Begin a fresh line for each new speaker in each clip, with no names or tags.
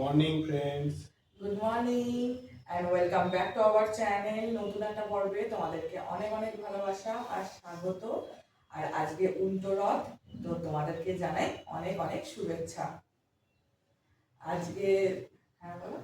Morning friends
good morning and welcome back to our channel নতুন একটা পর্বে। তোমাদেরকে অনেক অনেক ভালোবাসা আর স্বাগত। আর আজকে উল্টো রথ তো তোমাদেরকে জানাই অনেক অনেক শুভেচ্ছা। আজকে হ্যাঁ বলো।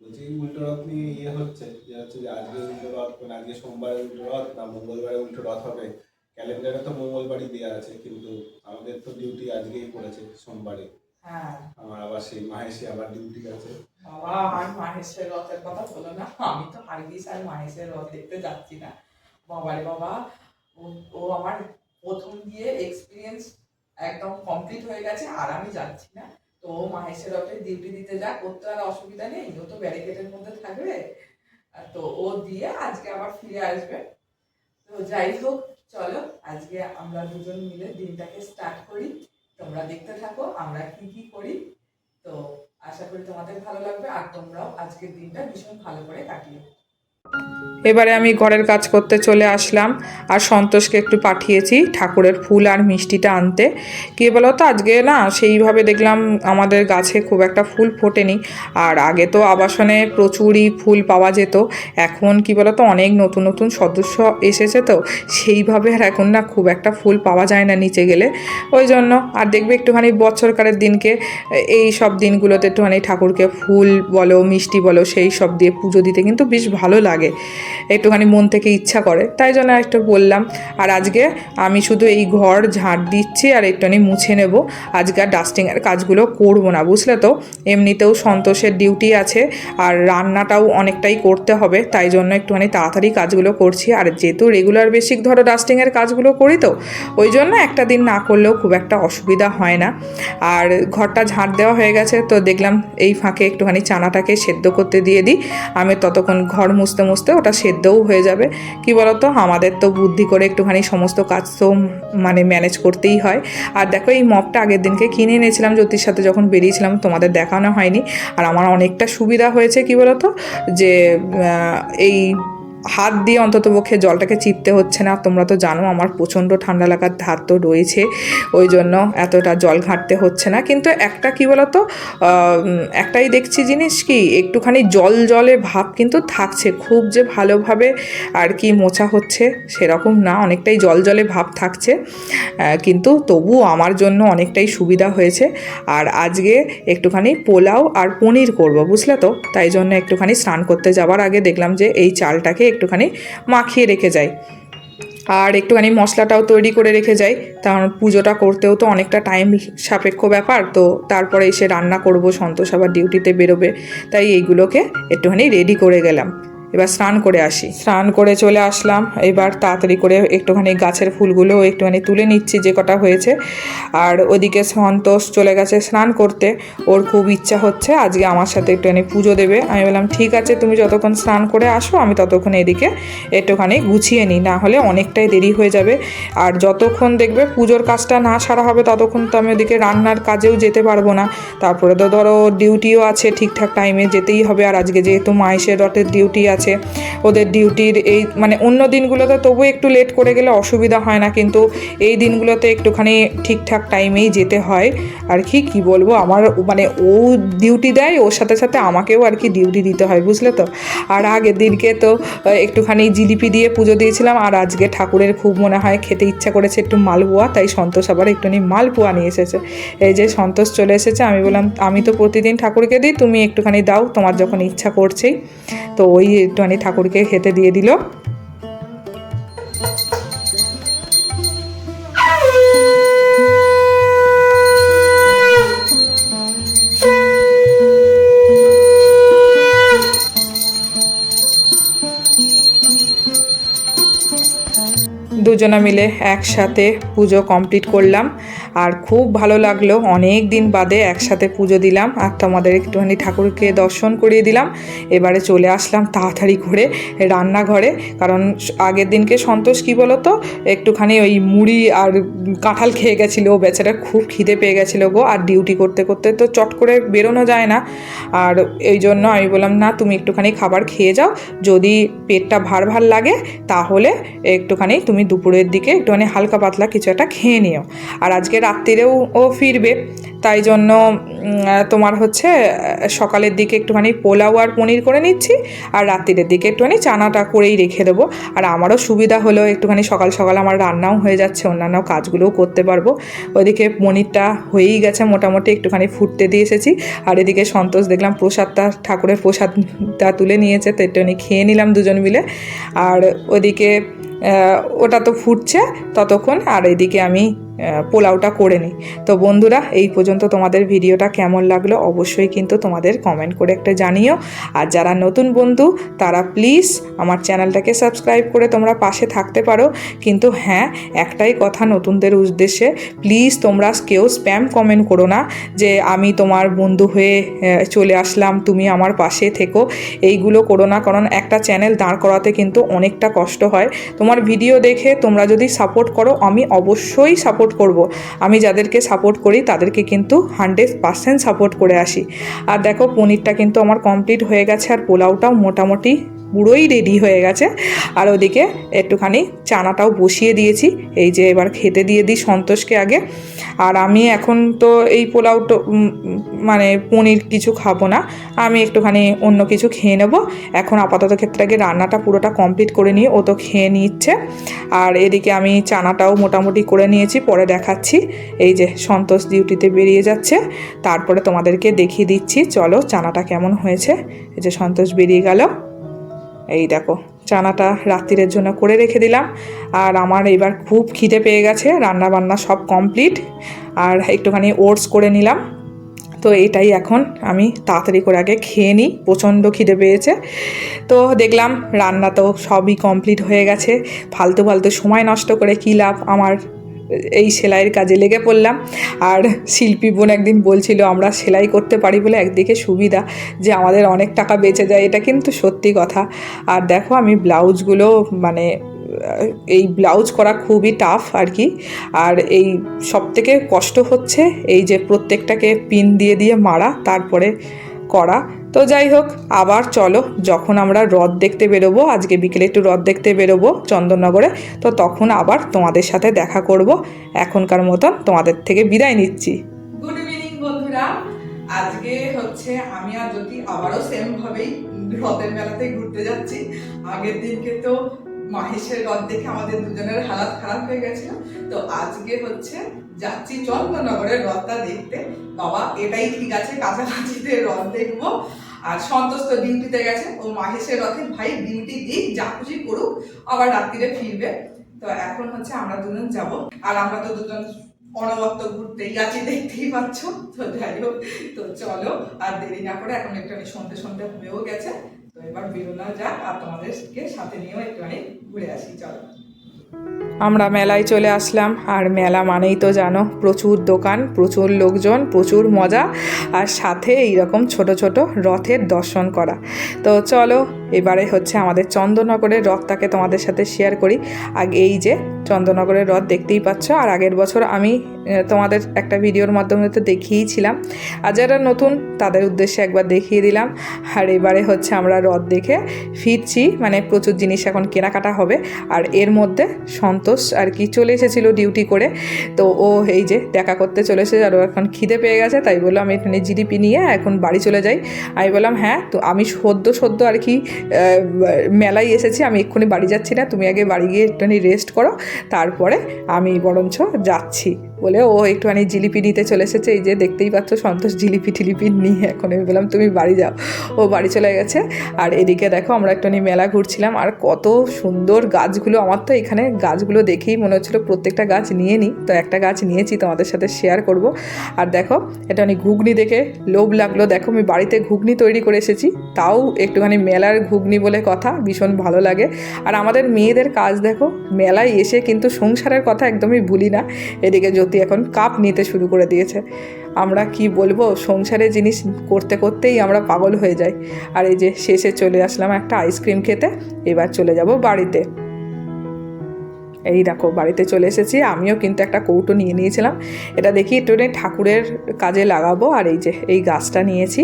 বলছি উল্টো রথ নিয়ে ইয়ে হচ্ছে যে হচ্ছে যে আজকে উল্টো রথ মানে আজকে সোমবারে উল্টো রথ না মঙ্গলবারে উল্টো রথ হবে। ক্যালেন্ডারে তো মঙ্গলবারই দেওয়া আছে কিন্তু আমাদের তো ডিউটি আজকেই পড়েছে সোমবারে। আমার আবার সেই মাহেশে আবার ডিউটি আছে।
বাবা আর মাহেশের রথের কথা বলো না। আমি তো হারগিস আর মাহেশের রথ দেখতে যাচ্ছি না। বাবারে বাবা ও- আমার প্রথম দিয়ে এক্সপিরিয়েন্স একদম কমপ্লিট হয়ে গেছে আর আমি যাচ্ছি না। তো ও মাহেশের রথে ডিউটি দিতে যাক ওর তো আর অসুবিধা নেই। ও তো ব্যারিকেডের মধ্যে থাকবে। তো ও দিয়ে আজকে আবার ফিরে আসবে। তো যাই হোক চলো আজকে আমরা দুজন মিলে দিনটাকে স্টার্ট করি। তোমরা দেখতে থাকো, আমরা কি কি করি। তো আশা করি তোমাদের ভালো লাগবে, আর তোমরাও আজকের দিনটা ভীষণ ভালো করে কাটিও।
এবারে আমি ঘরের কাজ করতে চলে আসলাম আর সন্তোষকে একটু পাঠিয়েছি ঠাকুরের ফুল আর মিষ্টিটা আনতে। কী বলো তো আজকে না সেইভাবে দেখলাম আমাদের গাছে খুব একটা ফুল ফোটেনি আর আগে তো আবাসনে প্রচুরই ফুল পাওয়া যেত, এখন কি বলো তো অনেক নতুন নতুন সদস্য এসেছে তো, সেইভাবে আর এখন না খুব একটা ফুল পাওয়া যায় না নিচে গেলে। ওই জন্য আর দেখবে একটুখানি বছরকারের দিনকে, এই সব দিনগুলোতে একটুখানি ঠাকুরকে ফুল বলো, মিষ্টি বলো, সেই সব দিয়ে পুজো দিতে কিন্তু বেশ ভালো লাগে। একটুখানি মন থেকে ইচ্ছা করে। তাই জন্য একটু বললাম, আর আজকে আমি শুধু এই ঘর ঝাঁট দিচ্ছি আর একটুখানি মুছে নেব। আজকে আর ডাস্টিংয়ের কাজগুলো করব না, বুঝলে তো? এমনিতেও সন্তোষের ডিউটি আছে, আর রান্নাটাও অনেকটাই করতে হবে, তাই জন্য একটুখানি তাড়াতাড়ি কাজগুলো করছি। আর যেহেতু রেগুলার বেসিক ধরো ডাস্টিংয়ের কাজগুলো করি তো, ওই জন্য একটা দিন না করলেও খুব একটা অসুবিধা হয় না। আর ঘরটা ঝাঁট দেওয়া হয়ে গেছে, তো দেখলাম এই ফাঁকে একটুখানি চানাটাকে সেদ্ধ করতে দিয়ে দিই। আমি ততক্ষণ ঘর মুছতে মুছতে ওটা সেদ্ধও হয়ে যাবে। কি বলতো? আমাদের তো বুদ্ধি করে একটুখানি সমস্ত কাজ তো মানে ম্যানেজ করতেই হয়। আর দেখো, এই মপটা আগের দিনকে কিনে এনেছিলাম, জ্যোতির সাথে যখন বেরিয়েছিলাম, তোমাদের দেখানো হয়নি। আর আমার অনেকটা সুবিধা হয়েছে, কি বলতো? যে এই হাত দিয়ে অন্তত পক্ষে জলটাকে চিপতে হচ্ছে না। তোমরা তো জানো আমার প্রচণ্ড ঠান্ডা লাগার ধার তো রয়েছে, ওই জন্য এতটা জল ঘাঁটতে হচ্ছে না। কিন্তু একটা কি বলতো একটাই দেখছি জিনিস কি, একটুখানি জল জলে ভাব কিন্তু থাকছে, খুব যে ভালোভাবে আর কি মোছা হচ্ছে সেরকম না, অনেকটাই জল জলে ভাব থাকছে কিন্তু তবু আমার জন্য অনেকটাই সুবিধা হয়েছে। আর আজকে একটুখানি পোলাও আর পনির করব, বুঝলে তো? তাই জন্য একটুখানি স্নান করতে যাওয়ার আগে দেখলাম যে এই চালটাকে একটুখানি মাখিয়ে রেখে যাই আর একটুখানি মশলাটাও তৈরি করে রেখে যাই কারণ পুজোটা করতেও তো অনেকটা টাইম সাপেক্ষ ব্যাপার। তো তারপরে এসে রান্না করব, সন্তোষ আবার ডিউটিতে বেরোবে। তাই এইগুলোকে একটুখানি রেডি করে গেলাম। এবার স্নান করে আসি। স্নান করে চলে আসলাম। এবার তাড়াতাড়ি করে একটুখানি গাছের ফুলগুলো একটুখানি তুলে নিচ্ছি, যে কটা হয়েছে। আর ওদিকে সন্তোষ চলে গেছে স্নান করতে। ওর খুব ইচ্ছা হচ্ছে, আজকে আমার সাথে একটুখানি পুজো দেবে। আমি বললাম, ঠিক আছে, তুমি যতক্ষণ স্নান করে আসো, আমি ততক্ষণ এদিকে একটুখানি গুছিয়ে নিই। না হলে অনেকটাই দেরি হয়ে যাবে। আর যতক্ষণ দেখবে পুজোর কাজটা না সারা হবে, ততক্ষণ তো আমি ওদিকে রান্নার কাজেও যেতে পারব না। তারপরে তো ধরো ডিউটিও আছে, ঠিকঠাক টাইমে যেতেই হবে। আর আজকে যেহেতু মাইসের রথের ডিউটি আছে кстати. ওদের ডিউটির এই মানে অন্য দিনগুলোতে তবু একটু লেট করে গেলে অসুবিধা হয় না, কিন্তু এই দিনগুলোতে একটুখানি ঠিকঠাক টাইমেই যেতে হয়। আর কি কি বলব? আমার মানে ও ডিউটি দেয়, ওর সাথে সাথে আমাকেও আর কি ডিউটি দিতে হয়, বুঝলে তো? আর আগের দিনকে তো একটুখানি জিলিপি দিয়ে পুজো দিয়েছিলাম, আর আজকে ঠাকুরের খুব মনে হয় খেতে ইচ্ছা করেছে একটু মালপোয়া, তাই সন্তোষ আবার একটুখানি মালপোয়া নিয়ে এসেছে। এই যে সন্তোষ চলে এসেছে, আমি বললাম, আমি তো প্রতিদিন ঠাকুরকে দিই, তুমি একটুখানি দাও, তোমার যখন ইচ্ছা করছেই। তো ওই একটুখানি ঠাকুরকে খেতে দিয়ে দিল। দুজনে মিলে একসাথে পুজো কমপ্লিট করলাম। আর খুব ভালো লাগল। অনেক দিন বাদে একসাথে পুজো দিলাম আর তোমাদের একটুখানি ঠাকুরকে দর্শন করিয়ে দিলাম। এবারে চলে আসলাম তাড়াতাড়ি করে রান্নাঘরে। কারণ আগের দিনকে সন্তোষ কী বলো তো একটুখানি ওই মুড়ি আর কাঁঠাল খেয়ে গেছিল। ও বেচারা খুব খিদে পেয়ে গেছিল গো। আর ডিউটি করতে করতে তো চট করে বেরোনো যায় না। আর এই জন্য আমি বললাম, না, তুমি একটুখানি খাবার খেয়ে যাও। যদি পেটটা ভার ভার লাগে, তাহলে একটুখানি তুমি দুপুরের দিকে একটুখানি হালকা পাতলা কিছু একটা খেয়ে নিও। আর আজকে রাত্রিরেও ও ফিরবে। তাই জন্য তোমার হচ্ছে, সকালের দিকে একটুখানি পোলাও আর পনির করে নিচ্ছি, আর রাত্রিরের দিকে একটুখানি চানাটা করেই রেখে দেবো। আর আমারও সুবিধা হলো, একটুখানি সকাল সকাল আমার রান্নাও হয়ে যাচ্ছে, অন্যান্য কাজগুলোও করতে পারব। ওইদিকে পনিরটা হয়েই গেছে, মোটামুটি একটুখানি ফুটতে দিয়ে এসেছি। আর এদিকে সন্তোষ, দেখলাম প্রসাদটা, ঠাকুরের প্রসাদটা তুলে নিয়েছে, তো একটুখানি খেয়ে নিলাম দুজন মিলে। আর ওদিকে ওটা তো ফুটছে ততক্ষণ, আর এদিকে আমি পোলাওটা করে নিই। তো বন্ধুরা, এই পর্যন্ত তোমাদের ভিডিওটা কেমন লাগল অবশ্যই কিন্তু তোমাদের কমেন্ট করে একটা জানিও। আর যারা নতুন বন্ধু, তারা প্লিজ আমার চ্যানেলটাকে সাবস্ক্রাইব করে তোমরা পাশে থাকতে পারো। কিন্তু হ্যাঁ একটাই কথা নতুনদের উদ্দেশ্যে প্লিজ তোমরা কেউ স্প্যাম কমেন্ট করো না যে আমি তোমার বন্ধু হয়ে চলে আসলাম, তুমি আমার পাশে থেকো। এইগুলো করো না, কারণ একটা চ্যানেল দাঁড় করাতে কিন্তু অনেকটা কষ্ট হয়। তোমার ভিডিও দেখে তোমরা যদি সাপোর্ট করো, আমি অবশ্যই সাপোর্ট করব। আমি যাদেরকে সাপোর্ট করি, তাদেরকে কিন্তু হান্ড্রেড পার্সেন্ট সাপোর্ট করে আসি। আর দেখো, পনিরটা কিন্তু আমার কমপ্লিট হয়ে গেছে, আর পোলাওটাও মোটামুটি পুরোই রেডি হয়ে গেছে। আর ওদিকে একটুখানি চানাটাও বসিয়ে দিয়েছি। এই যে এবার খেতে দিয়ে দিই সন্তোষকে আগে। আর আমি এখন তো এই পোলাওটা উম, মানে পনির কিছু খাব না। আমি একটুখানি অন্য কিছু খেয়ে নেব। এখন আপাতত ক্ষেত্রে আগে রান্নাটা পুরোটা কমপ্লিট করে নিয়ে ও তো খেয়ে নিচ্ছে। আর এদিকে আমি চানাটাও মোটামুটি করে নিয়েছি পরে দেখাচ্ছি। এই যে সন্তোষ ডিউটিতে বেরিয়ে যাচ্ছে। তারপরে তোমাদেরকে দেখিয়ে দিচ্ছি। চলো চানাটা কেমন হয়েছে? এই যে সন্তোষ বেরিয়ে গেল। এই দেখো, চানাটা রাত্রিরের জন্য করে রেখে দিলাম। আর আমার এবার খুব খিদে পেয়ে গেছে রান্না বান্না সব কমপ্লিট আর একটুখানি ওটস করে নিলাম। তো এটাই এখন আমি তাড়াতাড়ি করে আগে খেয়ে নিই, প্রচণ্ড খিদে পেয়েছে। তো দেখলাম রান্না তো সবই কমপ্লিট হয়ে গেছে, ফালতু ফালতু সময় নষ্ট করে কী লাভ আমার? এই সেলাইয়ের কাজে লেগে পড়লাম। আর শিল্পী বোন একদিন বলছিল, আমরা সেলাই করতে পারি বলে একদিকে সুবিধা যে আমাদের অনেক টাকা বেঁচে যায়। এটা কিন্তু সত্যি কথা। আর দেখো, আমি ব্লাউজগুলো মানে এই ব্লাউজ করা খুবই টাফ আর কি। আর এই সব থেকে কষ্ট হচ্ছে এই যে প্রত্যেকটাকে পিন দিয়ে দিয়ে মারা, তারপরে করা। তো যাই হোক, আবার চলো, যখন আমরা রথ দেখতে বেরোবো, আজকে বিকেলে একটু রথ দেখতে বেরোবো চন্দননগরে, তো তখন আবার তোমাদের সাথে দেখা করব। এখনকার মতন তোমাদের থেকে বিদায় নিচ্ছি।
গুড ইভিনিং বন্ধুরা। আজকে হচ্ছে আমি আর জ্যোতি আবারও সেম ভাবেই রথের মেলাতে ঘুরতে যাচ্ছি। আগের দিনকে তো মাহেশের রথ দেখে আমাদের দুজনের হালাত খারাপ হয়ে গেছিল। তো আজকে হচ্ছে যাচ্ছি চন্দননগরের রথটা দেখতে। বাবা, এটাই ঠিক আছে কাছাকাছিতে রথ দেখব। আর সন্তোষ তো ডিউটিতে গেছে। ও মাহেশের রথে, ভাই, ডিউটি দিক, যা খুশি করুক, আবার রাত্রিরে ফিরবে। তো এখন হচ্ছে আমরা দুজন যাব। আর আমরা তো দুজন অনবত্ত ঘুরতেই আছি দেখতেই পাচ্ছ। তো যাই হোক, তো চলো, আর দেরি না করে এখন একটু আমি সন্ধ্যে সন্ধ্যে হয়েও গেছে। তো এবার বেরোনো যাক, আর তোমাদেরকে সাথে নিয়েও একটুখানি ঘুরে আসি, চলো।
আমরা মেলায় চলে আসলাম। আর মেলা মানেই তো জানো, প্রচুর দোকান, প্রচুর লোকজন, প্রচুর মজা, আর সাথে এইরকম ছোট ছোট রথের দর্শন করা। তো চলো এবারে হচ্ছে আমাদের চন্দননগরের রথটাকে তোমাদের সাথে শেয়ার করি। আগে এই যে চন্দননগরের রথ দেখতেই পাচ্ছ, আর আগের বছর আমি তোমাদের একটা ভিডিওর মাধ্যমে তো দেখিয়েছিলাম। আর যারা নতুন, তাদের উদ্দেশ্যে একবার দেখিয়ে দিলাম। আর এবারে হচ্ছে আমরা রথ দেখে ফিরছি মানে প্রচুর জিনিস এখন কেনাকাটা হবে। আর এর মধ্যে সন্তোষ আর কি চলে এসেছিল ডিউটি করে। তো ও এই যে দেখা করতে চলে এসেছে আর ও এখন খিদে পেয়ে গেছে, তাই বললাম এখানে জিডিপি নিয়ে এখন বাড়ি চলে যাই। আমি বললাম হ্যাঁ তো আমি সদ্য সদ্য আর কি মেলায় এসেছি, আমি এক্ষুনি বাড়ি যাচ্ছি না, তুমি আগে বাড়ি গিয়ে একটুখানি রেস্ট করো, তারপরে আমি বরঞ্চ যাচ্ছি। বলে, ও একটুখানি জিলিপি নিতে চলে এসেছে। এই যে দেখতেই পাচ্ছ, সন্তোষ জিলিপি টিলিপি নিয়ে এখন আমি বললাম, তুমি বাড়ি যাও। ও বাড়ি চলে গেছে। আর এদিকে দেখো, আমরা একটুখানি মেলা ঘুরছিলাম। আর কত সুন্দর গাছগুলো, আমার তো এখানে গাছগুলো দেখেই মনে হচ্ছিল প্রত্যেকটা গাছ নিয়ে নিই। তো একটা গাছ নিয়েছি, তোমাদের সাথে শেয়ার করব। আর দেখো এটা আমি ঘুগনি দেখে লোভ লাগল। দেখো, আমি বাড়িতে ঘুগনি তৈরি করে এসেছি। তাও একটুখানি মেলার ঘুগনি বলে কথা, ভীষণ ভালো লাগে। আর আমাদের মেয়েদের কাজ দেখো, মেলায় এসে কিন্তু সংসারের কথা একদমই ভুলি না। এদিকে জ্যোতি এখন কাপ নিতে শুরু করে দিয়েছে। আমরা কি বলব? সংসারে জিনিস করতে করতেই আমরা পাগল হয়ে যাই। আর এই যে শেষে চলে আসলাম একটা আইসক্রিম খেতে, এবার চলে যাব বাড়িতে। এই দেখো, বাড়িতে চলে এসেছি। আমিও কিন্তু একটা কৌটো নিয়ে নিয়েছিলাম। এটা দেখি একটু ঠাকুরের কাজে লাগাবো। আর এই যে, এই গাছটা নিয়েছি।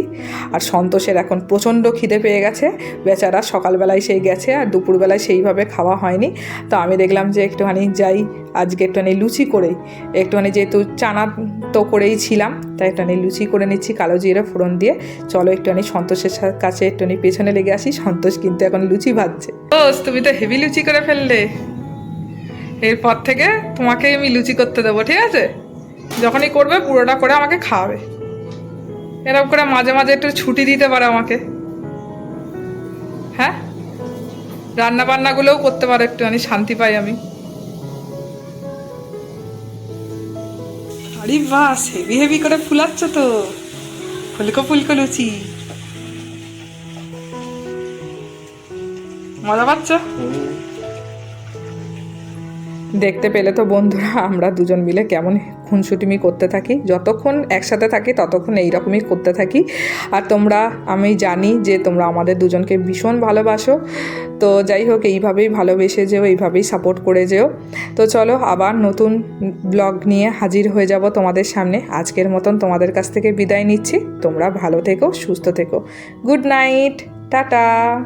আর সন্তোষের এখন প্রচণ্ড খিদে পেয়ে গেছে। বেচারা সকালবেলায় সেই গেছে আর দুপুরবেলায় সেইভাবে খাওয়া হয়নি। তো আমি দেখলাম যে একটুখানি যাই, আজকে একটুখানি লুচি করেই একটুখানি যেহেতু চানা তো করেই ছিলাম, তাই একটুখানি লুচি করে নিচ্ছি, কালো জিরে ফোড়ন দিয়ে। চলো একটুখানি সন্তোষের কাছে একটুখানি পেছনে লেগে আসি। সন্তোষ কিন্তু এখন লুচি ভাজছে। তুমি তো হেভি লুচি করে ফেললে। এরপর থেকে তোমাকেই আমি লুচি করতে দেবো ঠিক আছে? যখনই করবে পুরোটা করে আমাকে খাওয়াবে। এরকম করে মাঝে মাঝে একটু ছুটি দিতে পারে আমাকে। হ্যাঁ? রান্না বান্নাগুলোও করতে পারো একটুখানি শান্তি পাই আমি। আরে বাস হেভি হেভি করে ফুলাচ্ছ তো। ফুলকো ফুলকো লুচি। মজা পাচ্ছ? দেখতে পেলে তো বন্ধুরা, আমরা দুজন মিলে কেমন খুনসুটিমি করতে থাকি। যতক্ষণ একসাথে থাকি, ততক্ষণ এইরকমই করতে থাকি। আর তোমরা, আমি জানি যে তোমরা আমাদের দুজনকে ভীষণ ভালোবাসো। তো যাই হোক, এইভাবেই ভালোবেসে যেও, এইভাবেই সাপোর্ট করে যেও। তো চলো, আবার নতুন ব্লগ নিয়ে হাজির হয়ে যাব তোমাদের সামনে। আজকের মতন তোমাদের কাছ থেকে বিদায় নিচ্ছি। তোমরা ভালো থেকো, সুস্থ থেকো। Good night tata!